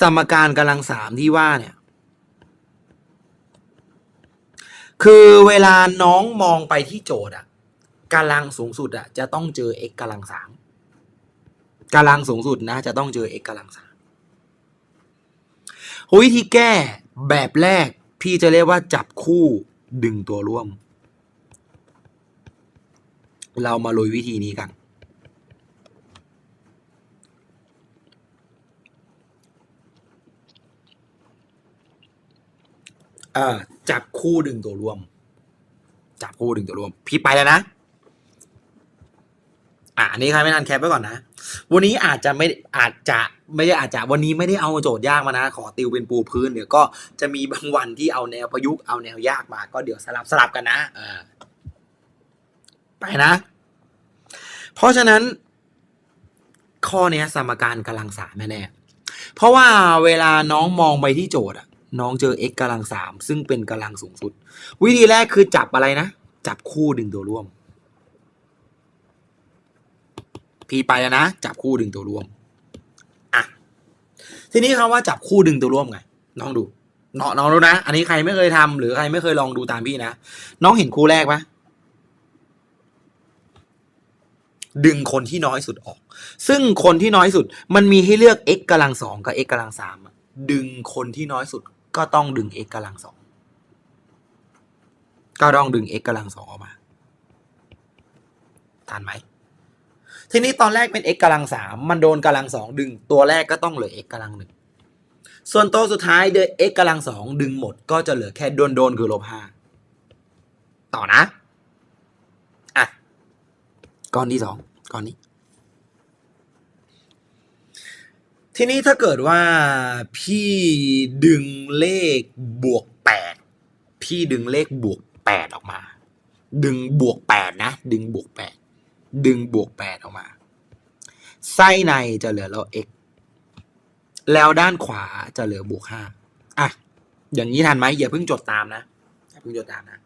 สมการกำลังสามที่ว่าเนี่ย คือเวลาน้องมองไปที่โจทย์อะกำลังสูงสุดอะจะต้องเจอ x กำลังสามกำลังสูงสุดนะ จะต้องเจอ x กำลังสามวิธีแก้แบบแรกพี่จะเรียกว่าจับคู่ดึงตัวร่วม เรามาลุยวิธีนี้กัน เออจับคู่ดึงตัวร่วม จับคู่ดึงตัวร่วม พี่ไปแล้วนะ อะอันนี้ใครไม่ทันแคปไว้ก่อนนะ วันนี้อาจจะไม่อาจจะไม่ได้อาจจะวันนี้ไม่ได้เอาโจทย์ยากมานะ ขอติวเป็นปูพื้นเดี๋ยวก็จะมีบางวันที่เอาแนวประยุกต์เอาแนวยากมา ก็เดี๋ยวสลับสลับกันนะเออไปนะ เพราะฉะนั้น ข้อนี้สมการกำลังสามแน่ๆเพราะว่าเวลาน้องมองไปที่โจทย์อะ น้องเจอ x กำลังสามซึ่งเป็นกำลังสูงสุด วิธีแรกคือจับอะไรนะ จับคู่ดึงตัวร่วม พี่ไปแล้วนะ จับคู่ดึงตัวร่วมอะทีนี้คำว่าจับคู่ดึงตัวร่วมไงน้องดูเนาะน้องรู้นะ อันนี้ใครไม่เคยทำหรือใครไม่เคยลองดูตามพี่นะ น้องเห็นคู่แรกปะดึงคนที่น้อยสุดออก ซึ่งคนที่น้อยสุด มันมีให้เลือก x กำลังสองกับ x กำลังสามอะดึงคนที่น้อยสุด ก็ต้องดึง x กำลังสองก็ต้องดึง x กำลังสองออกมาทันไหมทีนี้ตอนแรกเป็น x กำลังสามมันโดนกำลังสองดึง ตัวแรกก็ต้องเหลือ x กำลังหนึ่งส่วนตัวสุดท้ายเดย x กำลังสองดึงหมด ก็จะเหลือแค่โดนโดนคือลบห้าต่อนะอะก้อนที่สองก้อนนี้ ทีนี้ถ้าเกิดว่าพี่ดึงเลขบวกแปดพี่ดึงเลขบวกแปดออกมา ดึงบวกแปดนะ ดึงบวกแปดดึงบวกแปดออกมา ไส้ในจะเหลือเรา x แล้วด้านขวาจะเหลือบวกห้าอะ อย่างนี้ทันไหมอย่าเพิ่งจดตามนะอย่าเพิ่งจดตามนะ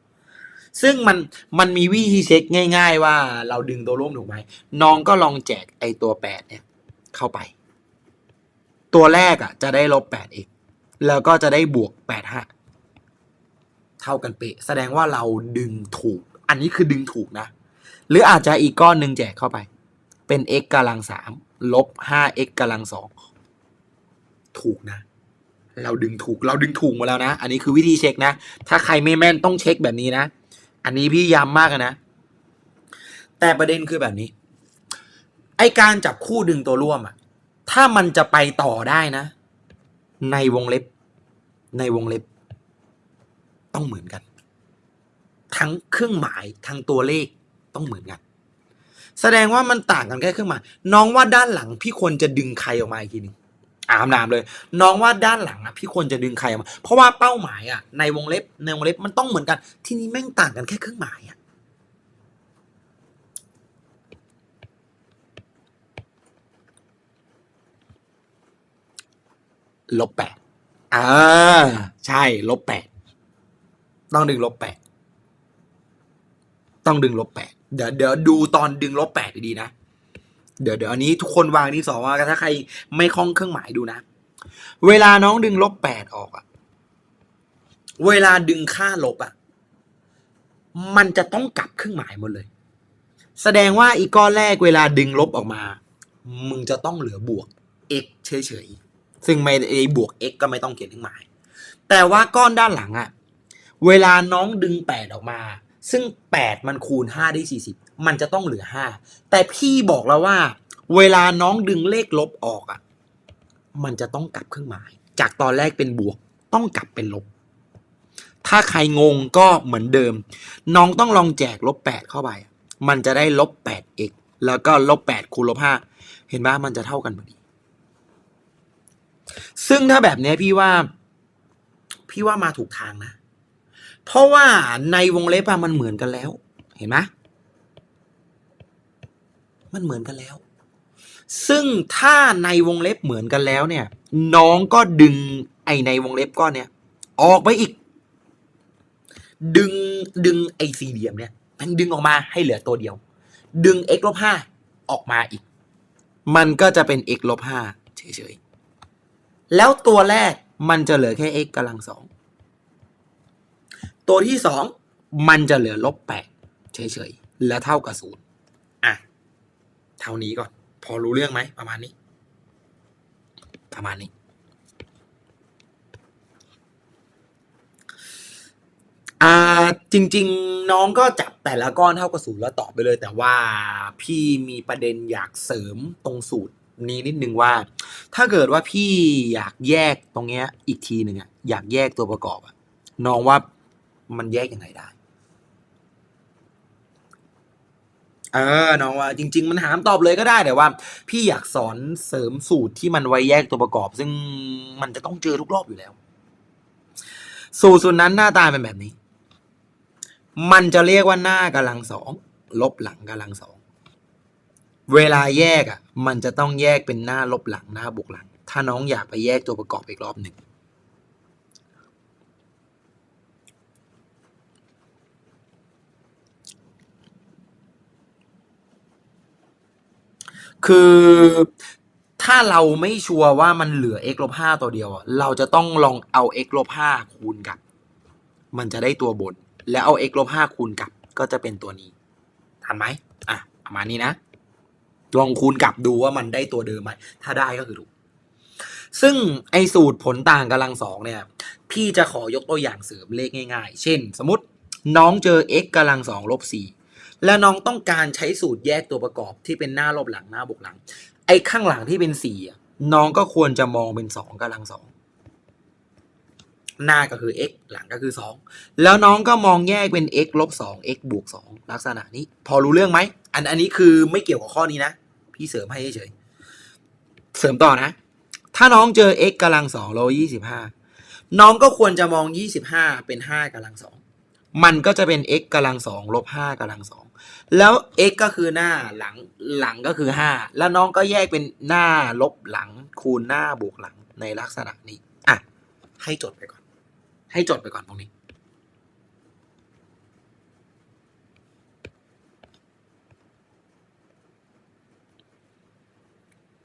ซึ่งมันมันมีวิธีเช็คง่าย ๆ ว่าเราดึงตัวร่วมถูกไหมน้องก็ลองแจกไอตัวแปดเนี่ย เข้าไป ตัวแรกอะจะได้ลบแปด x แล้วก็จะได้บวกแปดห้าเท่ากันเป๊ะ แสดงว่าเราดึงถูก อันนี้คือดึงถูกนะ หรืออาจจะอีกก้อนหนึ่งแจกเข้าไป เป็น x กำลังสามลบห้า x กำลังสองถูกนะ เราดึงถูก เราดึงถูกหมาแล้วนะ อันนี้คือวิธีเช็คนะ ถ้าใครไม่แม่นต้องเช็คแบบนี้นะ อันนี้พี่ย้ำมากนะ แต่ประเด็นคือแบบนี้ ไอการจับคู่ดึงตัวร่วมอะ ถ้ามันจะไปต่อได้นะ ในวงเล็บ ในวงเล็บ ต้องเหมือนกัน ทั้งเครื่องหมายทั้งตัวเลขต้องเหมือนกัน แสดงว่ามันต่างกันแค่เครื่องหมายน้องว่าด้านหลังพี่ควรจะดึงใครออกมาอีกทีหนึ่งอ่าคำถามเลย น้องว่าด้านหลังอะพี่ควรจะดึงใครออกมา เพราะว่าเป้าหมายอะในวงเล็บในวงเล็บมันต้องเหมือนกัน ที่นี่แม่งต่างกันแค่เครื่องหมายอะ ลบแปดอ่าใช่ลบแปดต้องดึงลบแปดต้องดึงลบแปดเดี๋ยวเดี๋ยวดูตอนดึงลบแปดดีๆนะเดี๋ยวเดี๋ยวอันนี้ทุกคนวางที่สองว่าถ้าใครไม่คล่องเครื่องหมายดูนะ เวลาน้องดึงลบแปดออกอะเวลาดึงค่าลบอะมันจะต้องกลับเครื่องหมายหมดเลย แสดงว่าอีกก้อนแรกเวลาดึงลบออกมา มึงจะต้องเหลือบวก x เฉยๆ ซึ่งไม่ไอ้บวก x ก็ไม่ต้องเขียนเครื่องหมาย แต่ว่าก้อนด้านหลังอะเวลาน้องดึงแปดออกมา ซึ่งแปดมันคูณห้าได้สี่สิบมันจะต้องเหลือห้าแต่พี่บอกแล้วว่า เวลาน้องดึงเลขลบออกอะมันจะต้องกลับเครื่องหมาย จากตอนแรกเป็นบวกต้องกลับเป็นลบ ถ้าใครงงก็เหมือนเดิม น้องต้องลองแจกลบแปดเข้าไป มันจะได้ลบแปด x แล้วก็ลบแปดคูณลบห้าเห็นไหมมันจะเท่ากันพอดี ซึ่งถ้าแบบนี้พี่ว่า พี่ว่ามาถูกทางนะ เพราะว่าในวงเล็บมันเหมือนกันแล้ว เห็นไหมมันเหมือนกันแล้ว ซึ่งถ้าในวงเล็บเหมือนกันแล้วเนี่ย น้องก็ดึงไอในวงเล็บก้อนเนี่ย ออกไปอีก ดึงดึงไอสี่เหลี่ยมเนี่ยมันดึงออกมาให้เหลือตัวเดียว ดึง x ลบห้าออกมาอีก มันก็จะเป็น x ลบห้าเฉยๆ แล้วตัวแรกมันจะเหลือแค่ x กำลังสองตัวที่สองมันจะเหลือลบแปดเฉยๆ และเท่ากับศูนย์อะ เท่านี้ก่อน พอรู้เรื่องไหมประมาณนี้ ประมาณนี้ อ่าจริง ๆ น้องก็จับแต่ละก้อนเท่ากับศูนย์แล้วตอบไปเลย แต่ว่าพี่มีประเด็นอยากเสริมตรงสูตร นี้นิดนึงว่า ถ้าเกิดว่าพี่อยากแยกตรงเนี้ย อีกทีหนึ่งอะอยากแยกตัวประกอบอะน้องว่ามันแยกยังไงได้ เออน้องว่า จริง ๆ มันหามตอบเลยก็ได้แต่ว่า พี่อยากสอนเสริมสูตรที่มันไว้แยกตัวประกอบ ซึ่งมันจะต้องเจอทุกรอบอยู่แล้ว สูตรส่วนนั้นหน้าตาเป็นแบบนี้ มันจะเรียกว่าหน้ากำลังสองลบหลังกำลังสอง เวลาแยกอะมันจะต้องแยกเป็นหน้าลบหลังหน้าบวกหลัง ถ้าน้องอยากไปแยกตัวประกอบอีกรอบหนึ่งคือถ้าเราไม่ชัวร์ว่ามันเหลือ x ลบห้าตัวเดียว เราจะต้องลองเอา x ลบห้าคูณกับ มันจะได้ตัวบน แล้วเอา x ลบห้าคูณกับ ก็จะเป็นตัวนี้ ทันไหมอะ ประมาณนี้นะ ลองคูณกลับดูว่ามันได้ตัวเดิมไหมถ้าได้ก็คือถูก ซึ่งไอสูตรผลต่างกำลังสองเนี่ย พี่จะขอยกตัวอย่างเสริมเลขง่ายๆ เช่น สมมติน้องเจอ x กำลังสองลบสี่และน้องต้องการใช้สูตรแยกตัวประกอบที่เป็นหน้าลบหลังหน้าบวกหลัง ไอ้ข้างหลังที่เป็นสี่น้องก็ควรจะมองเป็นสองกำลังสอง หน้าก็คือ x หลังก็คือสองแล้วน้องก็มองแยกเป็น x ลบสอง x บวกสองลักษณะนี้ พอรู้เรื่องไหม อันอันนี้คือไม่เกี่ยวกับข้อนี้นะ พี่เสริมให้เฉยเสริมต่อนะ ถ้าน้องเจอ x กำลังสองลบยี่สิบห้าน้องก็ควรจะมองยี่สิบห้าเป็นห้ากำลังสองมันก็จะเป็น x กำลังสองลบห้ากำลังสองแล้ว x ก็คือหน้าหลังหลังก็คือห้าแล้วน้องก็แยกเป็นหน้าลบหลังคูณหน้าบวกหลังในลักษณะนี้อะให้จดไปก่อน ให้จดไปก่อนตรงนี้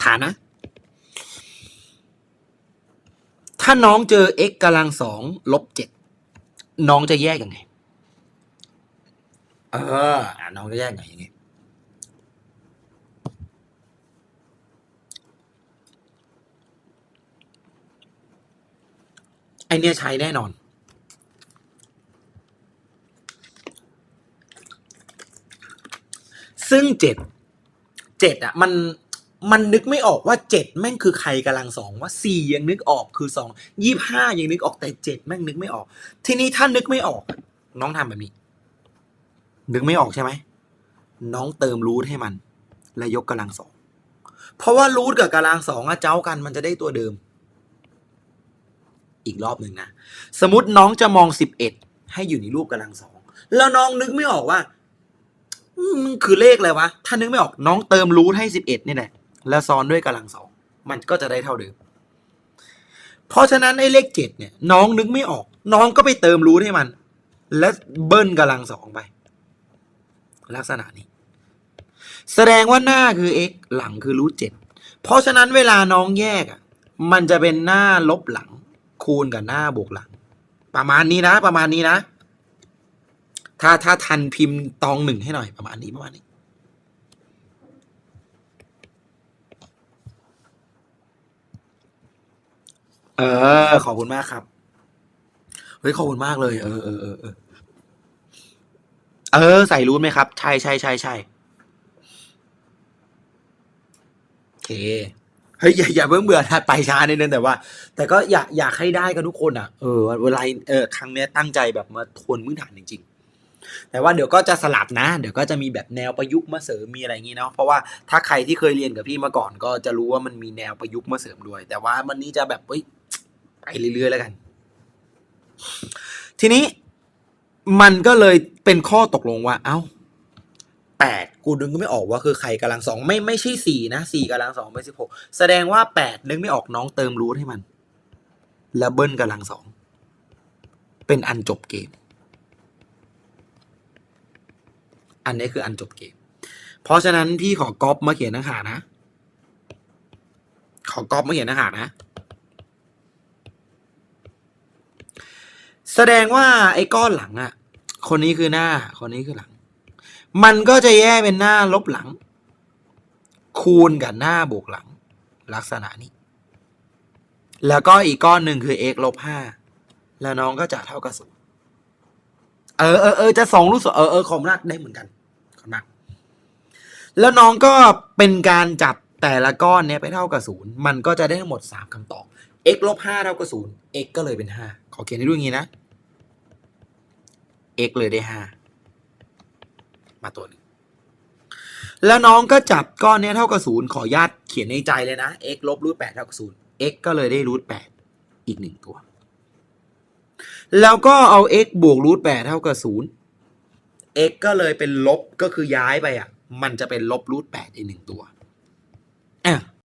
ฐานนะ ถ้าน้องเจอ x กำลังสองลบเจ็ดน้องจะแยกยังไง เออ น้องจะแยกไงอย่างงี้ เนี้ยใช้แน่นอน ซึ่งเจ็ดเจ็ดอะ มันมันนึกไม่ออกว่าเจ็ดแม่งคือใครกำลังสองว่าสี่ยังนึกออกคือสองยี่ห้ายังนึกออกแต่เจ็ดแม่งนึกไม่ออก ทีนี้ถ้านึกไม่ออก น้องทำแบบนี้ นึกไม่ออกใช่ไหมน้องเติมรูทให้มัน และยกกำลังสองเพราะว่ารูทกับกำลังสองอะเจ้ากันมันจะได้ตัวเดิม อีกรอบหนึ่งนะ สมมติน้องจะมองสิบเอ็ดให้อยู่ในรูปกำลังสองแล้วน้องนึกไม่ออกว่าอืมมันคือเลขอะไรวะ ถ้านึกไม่ออกน้องเติมรูทให้สิบเอ็ดนี่แหละแล้วซ้อนด้วยกำลังสองมันก็จะได้เท่าเดิม เพราะฉะนั้นไอ้เลขเจ็ดเนี่ย น้องนึกไม่ออก น้องก็ไปเติมรูทให้มัน และเบิ้ลกำลังสองไป ลักษณะนี้ แสดงว่าหน้าคือ x หลังคือรูทเจ็ดเพราะฉะนั้นเวลาน้องแยกอะ มันจะเป็นหน้าลบหลัง คูณกับหน้าบวกหลัง ประมาณนี้นะ ประมาณนี้นะ ถ้าถ้าทันพิมพ์ตองหนึ่งให้หน่อย ประมาณนี้ประมาณนี้เออ ขอบคุณมากครับ เฮ้ย ขอบคุณมากเลย เออเออเออเออเออ ใส่รูทไหมครับ ใช่ใช่ใช่ใช่โอเค เฮ้ยอย่าอย่าเพิ่งเบื่อนะไปช้านิดนึงแต่ว่า แต่ก็อยากอยากให้ได้กันทุกคนอะเออเวลาเออครั้งเนี้ยตั้งใจแบบมาทวนพื้นฐานจริง ๆ แต่ว่าเดี๋ยวก็จะสลับนะ เดี๋ยวก็จะมีแบบแนวประยุกต์มาเสริมมีอะไรอย่างงี้เนาะเพราะว่าถ้าใครที่เคยเรียนกับพี่มาก่อน ก็จะรู้ว่ามันมีแนวประยุกต์มาเสริมด้วย แต่ว่าวันนี้จะแบบเฮ้ยไปเรื่อยๆแล้วกัน ทีนี้มันก็เลยเป็นข้อตกลงว่า เอ้าแปด กูดึงก็ไม่ออกว่าคือใครกำลังสองไม่ไม่ใช่สี่นะสี่กำลังสองเป็นสิบหกแสดงว่าแปดนึกไม่ออกน้องเติมรูทให้มัน แล้วเบิ้ลกำลังสองเป็นอันจบเกม อันนี้คืออันจบเกม เพราะฉะนั้นพี่ขอก๊อปมาเขียนหนัาหานะ ขอก๊อปมาเขียนหนัาหานะ แสดงว่าไอ้ก้อนหลังอะคนนี้คือหน้า คนนี้คือหลัง มันก็จะแยกเป็นหน้าลบหลัง คูณกับหน้าบวกหลัง ลักษณะนี้ แล้วก็อีกก้อนหนึ่งคือ x ลบห้าแล้วน้องก็จะเท่ากับศูนย์เออเออเออจะสองรูปสองเออเออของนักได้เหมือนกันขอนักแล้วน้องก็เป็นการจับแต่ละก้อนเนี้ยไปเท่ากับศูนย์มันก็จะได้ทั้งหมดสามคำตอบ x ลบห้าเท่ากับศูนย์ x ก็เลยเป็นห้าขอเขียนให้ดูอย่างนี้นะ x เลยได้ห้า มาตัวหนึงแล้วน้องก็จับก้อนนี้เท่ากับศูนย์ขออนุญาตเขียนในใจเลยนะ x ลบรูทแปดเท่ากับศูนย์ x ก็เลยได้รูทแปดอีกหนึ่งตัว แล้วก็เอา x บวกรูทแปดเท่ากับศูนย์ x ก็เลยเป็นลบก็คือย้ายไปอะ มันจะเป็นลบรูทแปดอีกหนึ่งตัวอะ